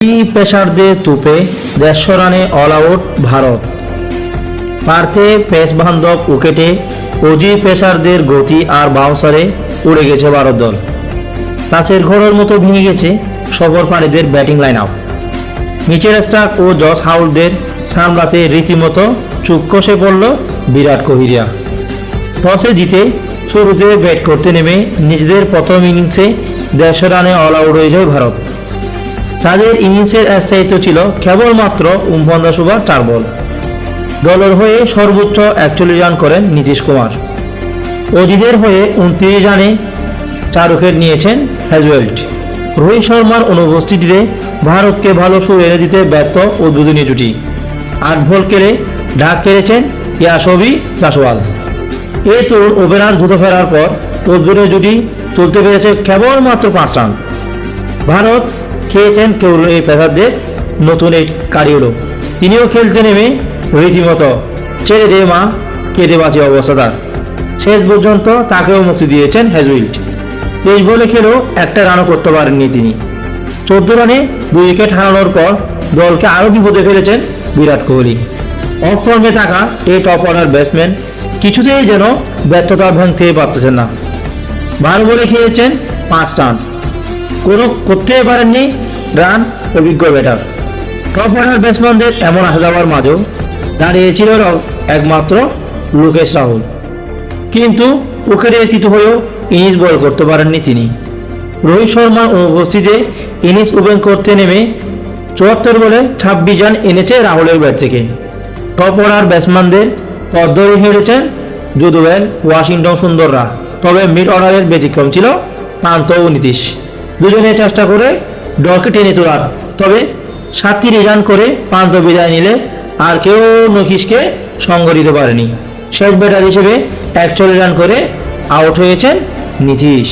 কি পেসারদের তুপে দেড়শো রানে অল আউট ভারত? পার্থে পেস বান্ধব উইকেটে অজি পেসারদের গতি আর বাউন্সারে উড়ে গেছে ভারত দল। তাসের ঘোড়ার মতো ভেঙে গেছে সফর পাড়িদের batting line up Mitchell Starc ও জস হাউলদের সামলাতে রীতিমতো চুপ কষে পড়ল বিরাট কোহলিরা। টসে জিতে শুরুতে ব্যাট করতে নেমে নিজেদের প্রথম ইনিংসে দেড়শো রানে অল আউট হয়ে যায় ভারত। তাদের ইনিংসের স্থায়িত্ব ছিল কেবলমাত্র উম্পন্দা সুবার চার বল। দলের হয়ে সর্বোচ্চ একচল্লিশ রান করেন নীতিশ কুমার। অজিদের হয়ে উনত্রিশ রানে চার উইকেট নিয়েছেন হ্যাজওয়েল্ট রোহিত শর্মার অনুপস্থিতিতে ভারতকে ভালো সুর এনে দিতে ব্যর্থ উদ্বোধনী জুটি। আট বল কেড়ে ঢাক কেড়েছেন ইয়াসবি দাসওয়াল এই তরুণ ওপেনার দ্রুত ফেরার পর উদ্বোধনী জুটি তুলতে পেরেছে কেবলমাত্র পাঁচ রান। ভারত খেয়েছেন কেউ এই পেশারদের নতুন এই কারিউলো তিনিও খেলতে নেমে রীতিমতো ছেড়ে দে মা, কেঁদে বাঁচে অবস্থা তার। শেষ পর্যন্ত তাকেও মুক্তি দিয়েছেন হ্যাজউইল্ড তেইশ বলে খেলেও একটা রানও করতে পারেননি তিনি। চোদ্দ রানে দুই উইকেট হারানোর পর দলকে আরও বিপদে ফেলেছেন বিরাট কোহলি। অফ ফর্মে থাকা এই টপ অর্ডার ব্যাটসম্যান কিছুতেই যেন ব্যর্থতা ভাঙতে পারতেছেন না। বারো বলে খেয়েছেন পাঁচ রান। কোনো করতেই পারেননি। রান অভিজ্ঞ ব্যাটার টপ অর্ডার ব্যাটসম্যানদের এমন যাওয়ার মাঝেও দাঁড়িয়েছিল একমাত্র লোকেশ রাহুল। কিন্তু স্থিত হয়েও ইনিংস বল করতে পারেননি তিনি। রোহিত শর্মার অনুপস্থিতিতে ইনিংস ওপেন করতে নেমে চুয়াত্তর বলে ছাব্বিশ রান এনেছে রাহুলের ব্যাট থেকে। টপ অর্ডার ব্যাটসম্যানদের পথ ধরে হেরেছেন যদুবেল ওয়াশিংটন সুন্দররা। তবে মিড অর্ডারের ব্যতিক্রম ছিল প্রান্ত ও নীতিশ। দুজনে চেষ্টা করে ডলকে টেনে তোলার। তবে সাতটি রান করে প্রান্ত বিদায় নিলে আর কেউ নকিশকে সঙ্গ দিতে পারেনি। শেষ ব্যাটার হিসেবে একচল্লিশ রান করে আউট হয়েছেন নীতিশ।